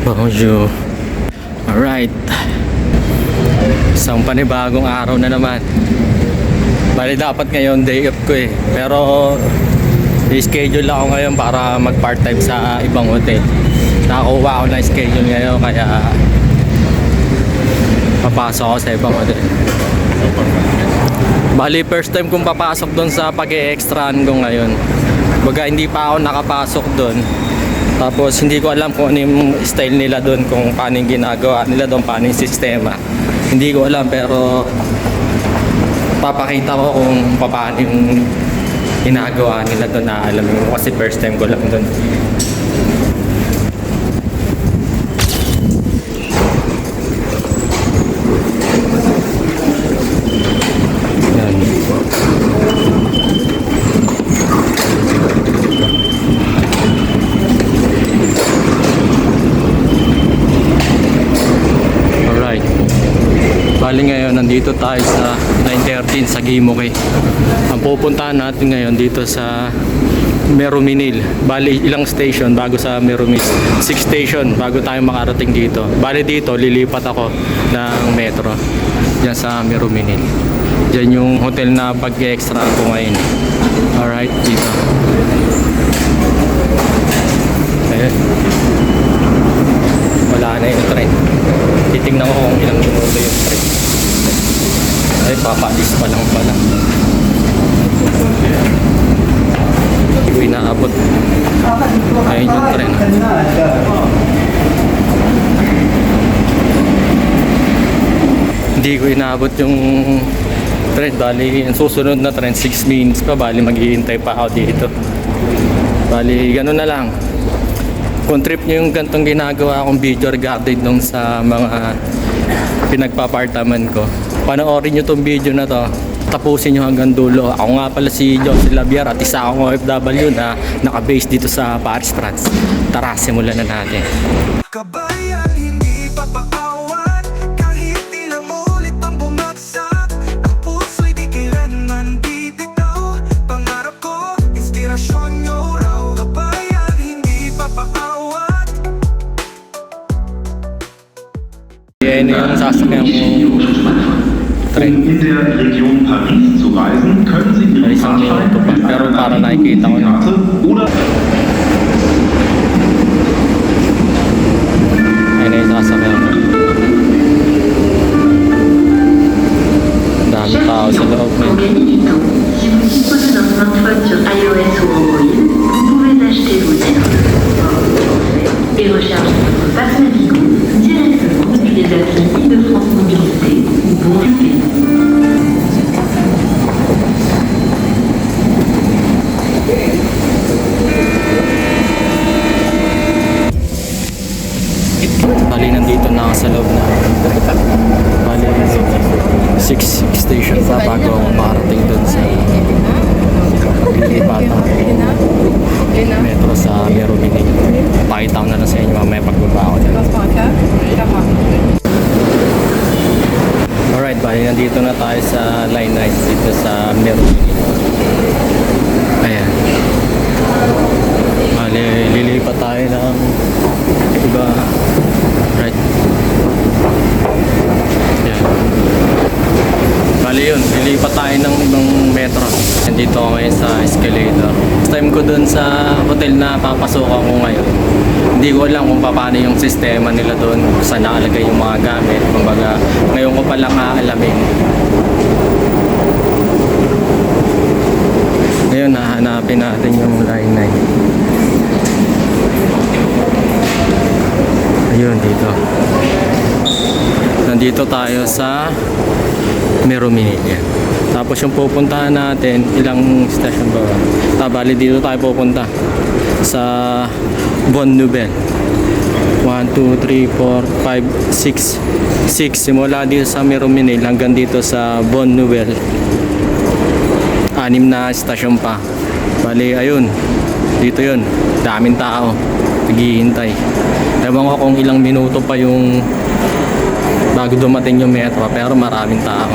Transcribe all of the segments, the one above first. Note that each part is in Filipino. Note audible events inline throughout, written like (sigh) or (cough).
Bonjour. Alright. Isang panibagong araw na naman. Bali dapat ngayon day off ko eh. Pero i-schedule ako ngayon para mag part-time sa ibang hotel. Nakakuha ako ng schedule ngayon kaya papasok ako sa ibang hotel. Bali first time kong papasok doon sa pag-e-extraan ko ngayon. Baga hindi pa ako nakapasok doon. Tapos hindi ko alam kung ano yung style nila doon, kung paano yung ginagawa nila doon, paano yung sistema. Hindi ko alam pero papakita ko kung paano yung ginagawa nila doon na alam mo kasi first time ko lang doon. Yan. Alright. Bali nandito tayo sa 913 sa Gimoke. Ang pupuntahan natin ngayon dito sa Meruminil. Bali ilang station bago sa Meruminil. Six station bago tayo makarating dito. Bali dito, lilipat ako ng metro. Diyan sa Meruminil. Diyan yung hotel na pag-extra ko ngayon. Alright, dito. Ayan. Wala na yung train. Titingnan ko kung ilang minuto yung train. Ay, papalis pa lang pala. Hindi ko inaabot. Ayun yung train. Hindi ko inaabot yung train. Bali, ang susunod na train, 6 minutes pa. Bali, maghihintay pa ako dito. Bali, ganun na lang kung trip nyo yung gantong ginagawa akong video regarding nung sa mga pinagpapartaman ko panoorin nyo tong video na to. Tapusin nyo hanggang dulo. Ako nga pala si Joseph Labiar at isa akong OFW na nakabase dito sa Paris France. Tara simulan na natin. Kabayan, para nakikita ko na. 6 station pa bago makarating doon sa Lilipatan metro sa Merominig. Pakita ko na lang sa inyo mamaya pagbaba ako dyan. Alright, bali nandito na tayo sa line 9 dito sa Merominig. Ayan. Bali, lilipat tayo ng iba. Right. Yan. Bali yun, lilipat tayo ng ibang metro. Nandito ako ngayon sa escalator. First time ko dun sa hotel na papasukan ko ngayon. Hindi ko alam kung paano yung sistema nila doon, kung saan nakalagay yung mga gamit. Kumbaga, ngayon ko palang aalamin. Ngayon, hahanapin natin yung line 9. Ayun, dito. Nandito tayo sa Merominia. Tapos yung pupuntahan natin, ilang station ba? Tabali dito tayo pupunta sa Bon Nouvelle. 1, 2, 3, 4, 5, 6. 6. Simula dito sa Merominil hanggang dito sa Bon Nouvelle. Anim na stasyon pa. Bali, ayun. Dito yun. Daming tao. Naghihintay. Ewan ko kung ilang minuto pa yung bago dumating yung metro pero maraming tao.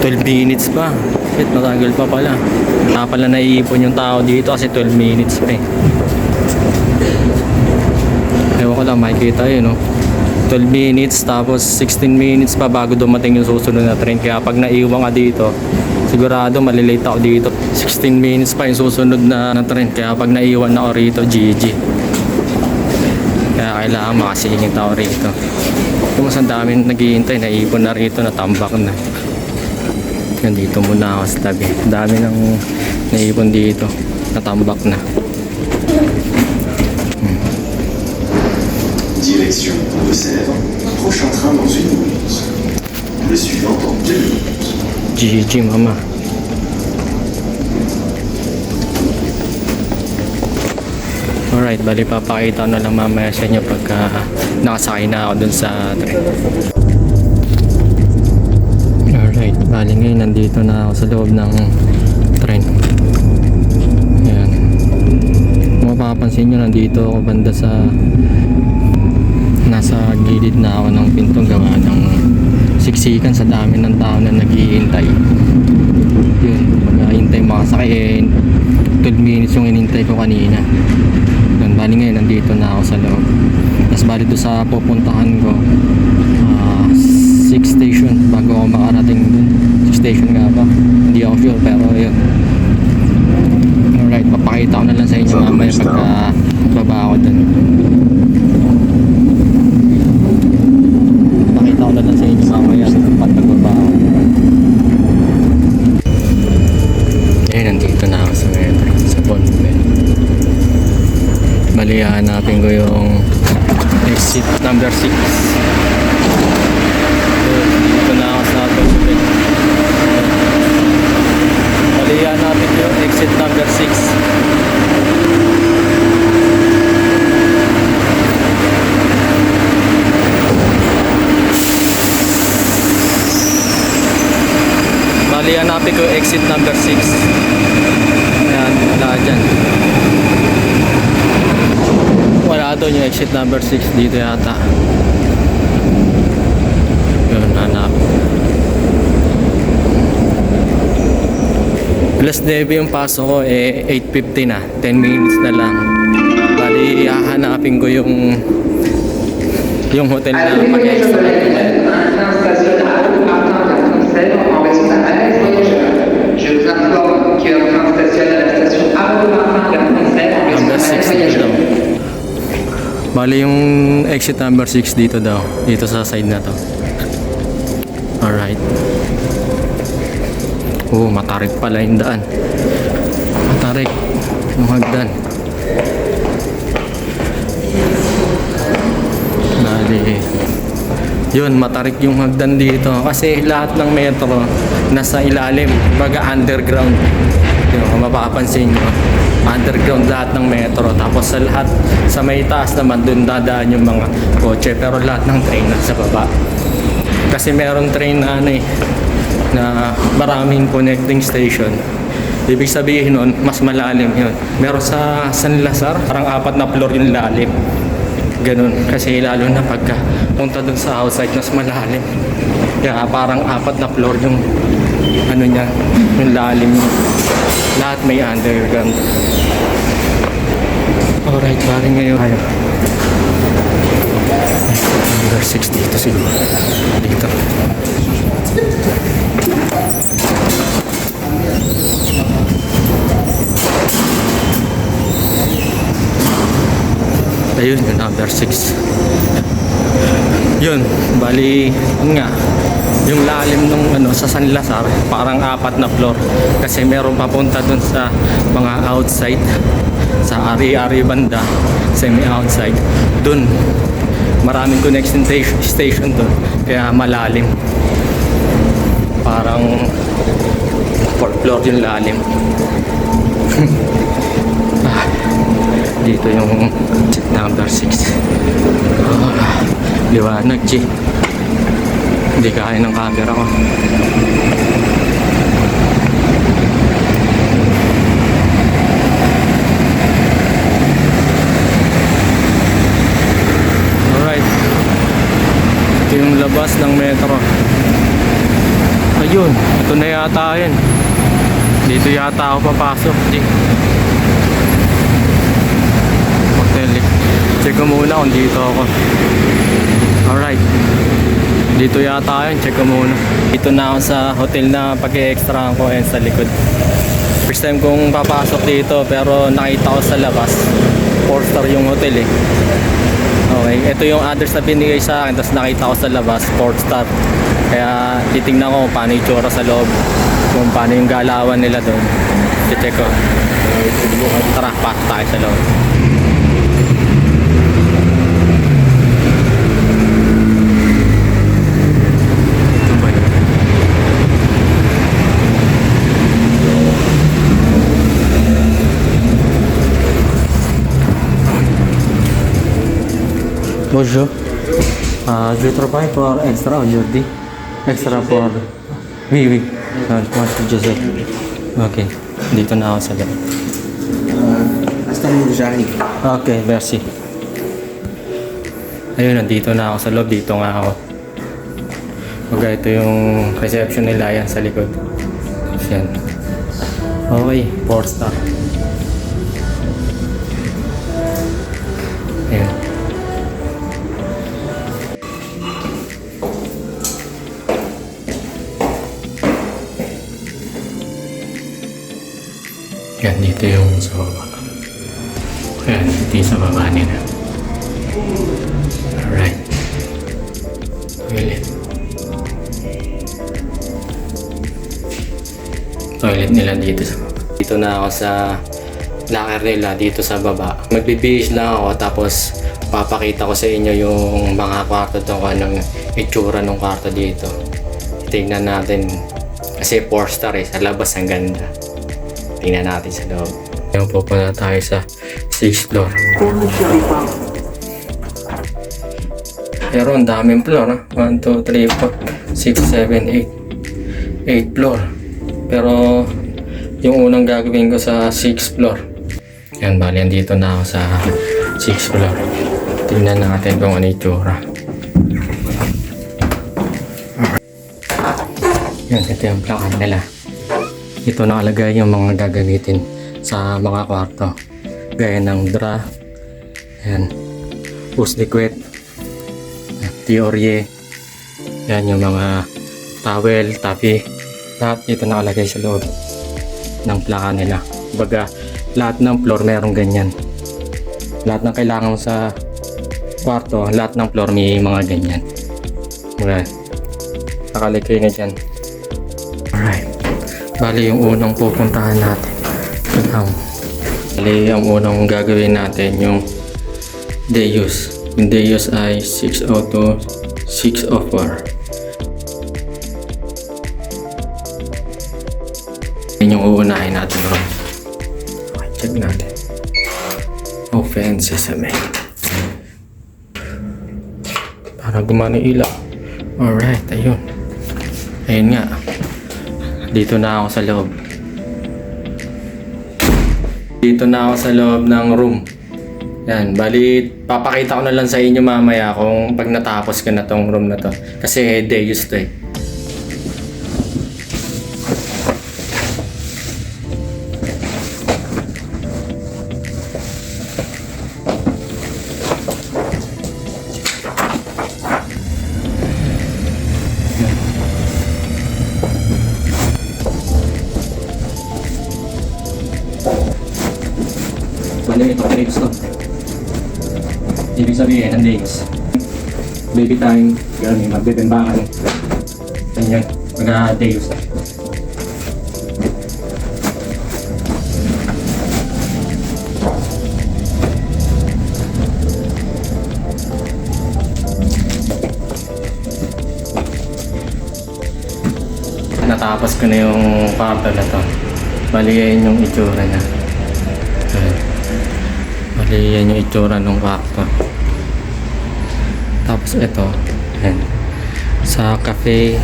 12 minutes pa. Shit, matagal pa pala. Kaya pala naiipon yung tao dito kasi 12 minutes pa eh. Ewan ko lang, makikita yun, no? 12 minutes, tapos 16 minutes pa bago dumating yung susunod na train. Kaya pag naiwan ka dito, sigurado malilate ako dito. 16 minutes pa yung susunod na, na train. Kaya pag naiwan ako rito, GG. Kaya kailangan makasingit ako rito. Kung mas ang daming naghihintay, naipon na rito, natambak na. Nandito muna ako sa tabi. Dami nang naipon dito, natambak na. Direction Auxerre, prochain train dans une minute. Le suivant dans deux minutes. GG mama. Alright, bali papakita na lang mamaya sa inyo pagka nakasakay na ako dun sa train. Alright, bali ngayon nandito na ako sa loob ng train. Ayan. Kung mapapansin nyo, nandito ako banda sa nasa gilid na ako ng pintong gawa ng siksikan sa dami ng tao na naghihintay. Yun maghihintay makasakay eh 12 minutes yung inintay ko kanina. Yun bali ngayon nandito na ako sa loob. Tapos bali doon sa pupuntahan ko 6 station bago ako makarating dun 6 station nga ba? Hindi ako sure pero yun. Alright papakita ko na lang sa inyo mamaya pagka baba ako dun 6. Exit number 6 dito yata. Yun, hanap. Plus 9 yung pasok ko, eh 8.50 na. 10 minutes na lang. Bali, hahanapin ko yung yung hotel na pag-extra. Bali yung exit number 6 dito daw. Dito sa side na to. Alright. Oh, matarik pala yung daan. Matarik. Yung hagdan. Bali. Yun, matarik yung hagdan dito. Kasi lahat ng metro nasa ilalim. Baga underground. Yun, kung mapapansin nyo. Underground lahat ng metro. Tapos sa lahat, sa may taas naman, dun dadaan yung mga kotse. Pero lahat ng train nasa baba. Kasi meron train na ano eh, na maraming connecting station. Ibig sabihin nun, mas malalim yun. Meron sa San Lazar, parang apat na floor yung lalim. Ganun. Kasi lalo na pagka punta dun sa outside, mas malalim. Kaya parang apat na floor yung ano niya, yung lalim niya. Lahat may underground. Alright, bali ngayon tayo. Number 6 dito siguro. Dito. Ayun, yung number 6. Yun, bali, yun nga, yung lalim nung ano, sa San Lazar, parang apat na floor. Kasi meron papunta dun sa mga outside, sa ari-ari banda, semi-outside. Dun, maraming connection station, dun, kaya malalim. Parang fourth floor yung lalim. (laughs) Ah, dito yung number 6 ah, liwanag G hindi kaya ng camera ko alright ito yung labas ng metro ayun ito na yata yun. Dito yata ako papasok. Di. Hotel. Check ko muna kung dito ako. Alright. Dito yata yun. Check ko muna. Dito na ako sa hotel na pag-extra ko yan sa likod. First time kong papasok dito pero nakita ko sa labas. 4 star yung hotel eh. Okay, ito yung address na binigay sa akin tapos nakita ko sa labas 4 star. Kaya titingnan ko paano yung tsura sa loob. Kung paano yung galawan nila doon. I-check ko. Tara, pasok tayo sa loob. Bonjour. Euh, je travaille pour Extra aujourd'hui. Extra pour... Oui, oui. Euh, moi, suis Joseph. Ok. Dito na ako sa loob. Hasta Murjani. Okay, merci. Ayun, nandito na ako sa loob. Dito nga ako. Huwag ito yung reception nila yan sa likod. Yan. Okay, 4 star. Ayun. Yan, dito yung sa baba. Yan, dito sa baba nila. Alright. Toilet. Toilet nila dito sa baba. Dito na ako sa locker nila dito sa baba. Magbibihis lang ako tapos papakita ko sa inyo yung mga kwarto to kung anong itsura ng kwarto dito. Tingnan natin kasi 4 star eh. Sa labas ang ganda. Tingnan natin sa loob. Ngayon pupunta tayo sa 6th floor. Pero ang daming floor ha. 1, 2, 3, 4, 6, 7, 8. 8 floor. Pero yung unang gagawin ko sa 6th floor. Yan, bali andito na ako sa 6th floor. Tingnan natin kung ano yung. Yan, ito yung plakan nila. Ito nakalagay yung mga gagamitin sa mga kwarto. Gaya ng dra, yan, hose liquid, Diorye, yan yung mga towel, tapi, lahat ito nakalagay sa loob ng plaka nila. Baga, lahat ng floor meron ganyan. Lahat ng kailangan sa kwarto, lahat ng floor may mga ganyan. Baga, nakalagay na dyan. Bali yung unang pupuntahan natin. Ang Bali ang unang gagawin natin yung Deus. Yung Deus ay 602 604. Yan yung uunahin natin room. Okay, check natin. Open sesame. Para gumana ilaw. Alright, ayun. Ayun nga. Dito na ako sa loob. Dito na ako sa loob ng room. Yan, bali, papakita ko na lang sa inyo mamaya kung pag natapos ko na tong room na to. Kasi Deus to eh. Bali, ito grapes to. Ibig sabihin, ang dates. Baby time, gano'n, magbibimbangan. Ganyan, mag-days. Natapos ko na yung kwarto na to. Bali, yung itsura niya. Bali, yan yung itsura ng kwarto. Tapos ito, yan. Sa cafe,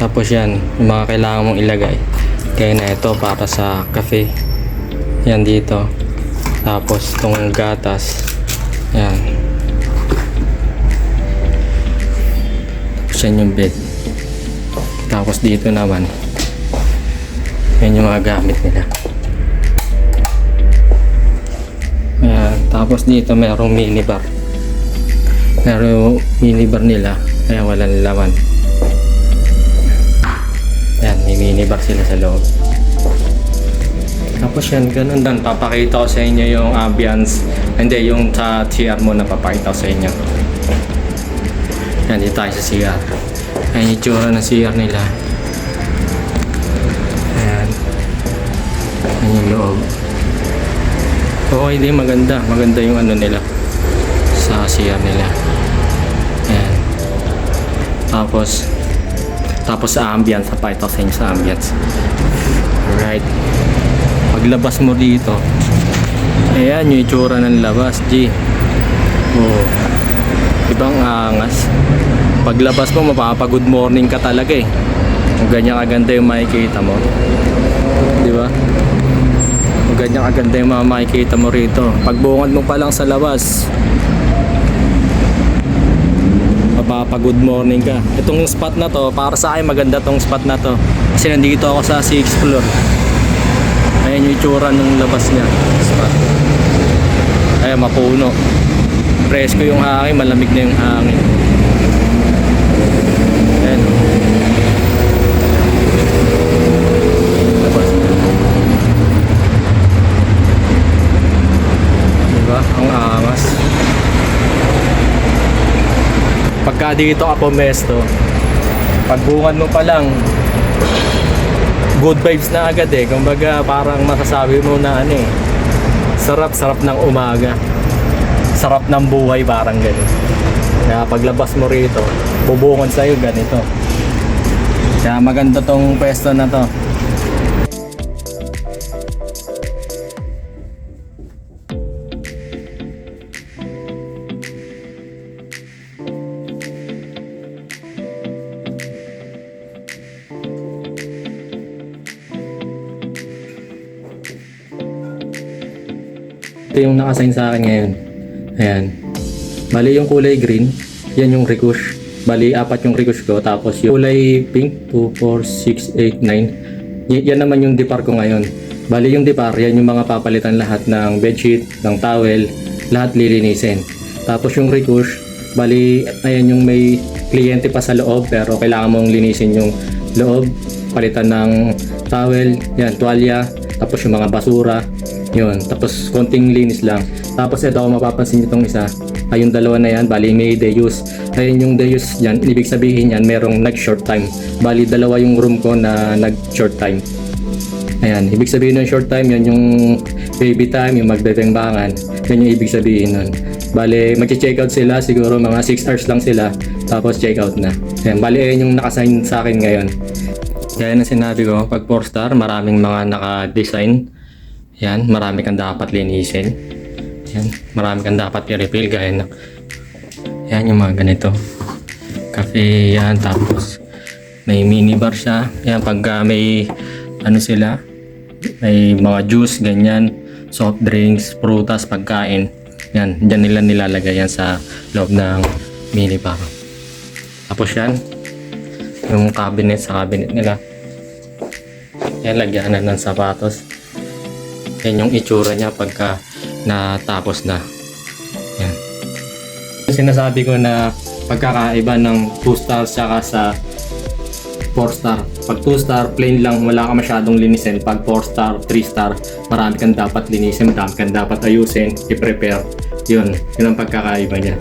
tapos yan, yung mga kailangan mong ilagay. Kaya na ito para sa cafe. Yan dito. Tapos itong gatas. Yan. Tapos yan yung bed. Tapos dito naman, yan yung mga gamit nila. Tapos dito merong minibar. Yung minibar nila. Kaya walang laman. Ayan, may minibar sila sa loob. Tapos yan, ganun dan. Papakita ko sa inyo yung ambience. Hindi, yung sa CR mo na papakita ko sa inyo. Yan, dito tayo sa CR. Ayan yung tsura ng CR nila. Ayan. Ayan yung loob. Okay din, maganda. Maganda yung ano nila. Sa CR nila. Ayan. Tapos, tapos sa ambience, papakita ko sa inyo sa ambience. Alright. Paglabas mo dito, ayan yung itsura ng labas, G. Oh. Ibang angas. Paglabas mo, mapapa-good morning ka talaga eh. Ganyan kaganda yung makikita mo. Di ba? Kung ganyan kaganda yung mga makikita mo rito. Pagbungad mo pa lang sa labas, mapapa-good morning ka. Itong spot na to, para sa akin maganda tong spot na to. Kasi nandito ako sa 6th floor. Ayan yung itsura ng labas niya. Spot. Ayan, mapuno. Presko yung hangin, malamig na yung hangin. Ayan. Labas niya. Diba? Ang angas. Pagka dito ka pumesto, pagbungan mo pa lang, good vibes na agad eh. Kumbaga parang masasabi mo na ano eh, sarap sarap ng umaga. Sarap ng buhay parang ganun. Kaya paglabas mo rito, bubungon sa'yo ganito. Kaya maganda tong pwesto na to. Ito yung nakasign sa akin ngayon. Ayan. Bali yung kulay green, yan yung Rikush. Bali apat yung Rikush ko. Tapos yung kulay pink, 2, 4, 6, 8, 9. Y- yan naman yung depar ko ngayon. Bali yung depar, yan yung mga papalitan lahat ng bedsheet, ng towel, lahat lilinisin. Tapos yung Rikush, bali ayan yung may kliyente pa sa loob pero kailangan mong linisin yung loob, palitan ng towel, yan, tuwalya, tapos yung mga basura, yun, tapos konting linis lang. Tapos ito, mapapansin nyo itong isa, ay dalawa na yan, bali may Deus. Ayun yung Deus yan, ibig sabihin yan, merong nag-short time. Bali dalawa yung room ko na nag-short time. Ayan, ibig sabihin ng short time, yan yung baby time, yung magdedengbangan. Yan yung ibig sabihin nun. Bali, mag-check out sila, siguro mga 6 hours lang sila, tapos check out na. Ayan, bali, ayan yung nakasign sa akin ngayon. Gaya ng sinabi ko, pag 4 star, maraming mga naka-design. Yan, marami kang dapat linisin. Yan, marami kang dapat i-refill gaya ng yan yung mga ganito. Cafe yan, tapos may minibar siya. Yan, pag ah, may ano sila, may mga juice, ganyan, soft drinks, prutas, pagkain. Yan, dyan nila nilalagay yan sa loob ng minibar. Tapos yan, yung cabinet sa cabinet nila. Yan, lagyanan ng sapatos. Yan yung itsura niya pagka natapos na. Yan. Sinasabi ko na pagkakaiba ng 2 stars tsaka sa 4 star. Pag 2 star, plain lang, wala ka masyadong linisin. Pag 4 star, 3 star, marami kang dapat linisin, marami kang dapat ayusin, i-prepare. Yun, yun ang pagkakaiba niya.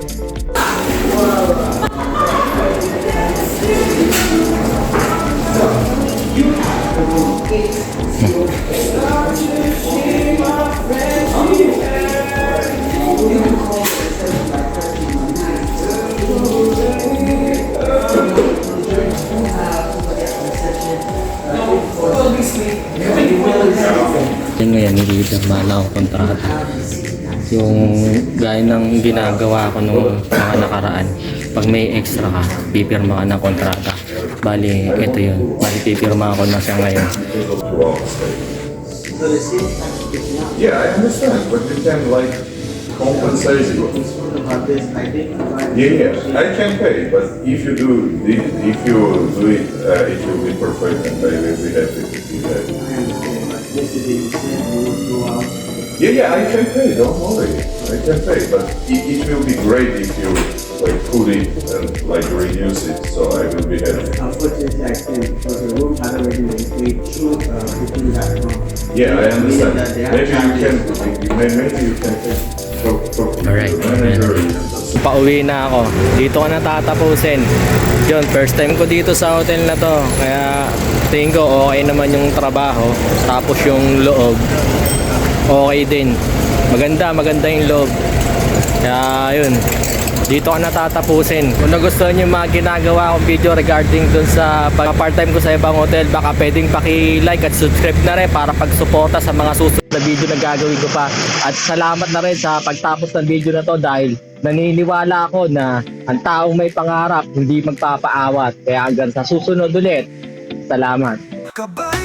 Mala akong kontrata. Yung gaya ng ginagawa ko nung mga nakaraan. Pag may extra ka, pipirma ka ng kontrata. Bali, ito yun. Bali, pipirma ko na siya ngayon. Yeah, I understand, but you can like compensate about Yeah, yeah, I can pay, but if you do this, if you do it, uh, it will be perfect and I will be happy to see that. Yeah, yeah, I can pay, don't worry. I can pay, but it, it will be great if you like put it and like reduce it, so I will be happy. Unfortunately, I can't because the room had already been paid through uh, booking.com. Yeah, I understand. That Maybe you can, maybe you can take, talk, talk with Alright. manager. Pauwi na ako. Dito ko na tatapusin. Yun, first time ko dito sa hotel na to. Kaya tingin ko okay naman yung trabaho. Tapos yung loob, okay din. Maganda, maganda yung loob. Kaya yun, dito ka natatapusin. Kung nagustuhan nyo yung mga ginagawa kong video regarding dun sa pag part-time ko sa ibang hotel, baka pwedeng paki-like at subscribe na rin para pagsuporta sa mga susunod na video na gagawin ko pa. At salamat na rin sa pagtapos ng video na to dahil naniniwala ako na ang taong may pangarap hindi magpapaawat. Kaya hanggang sa susunod ulit, salamat. Papaawa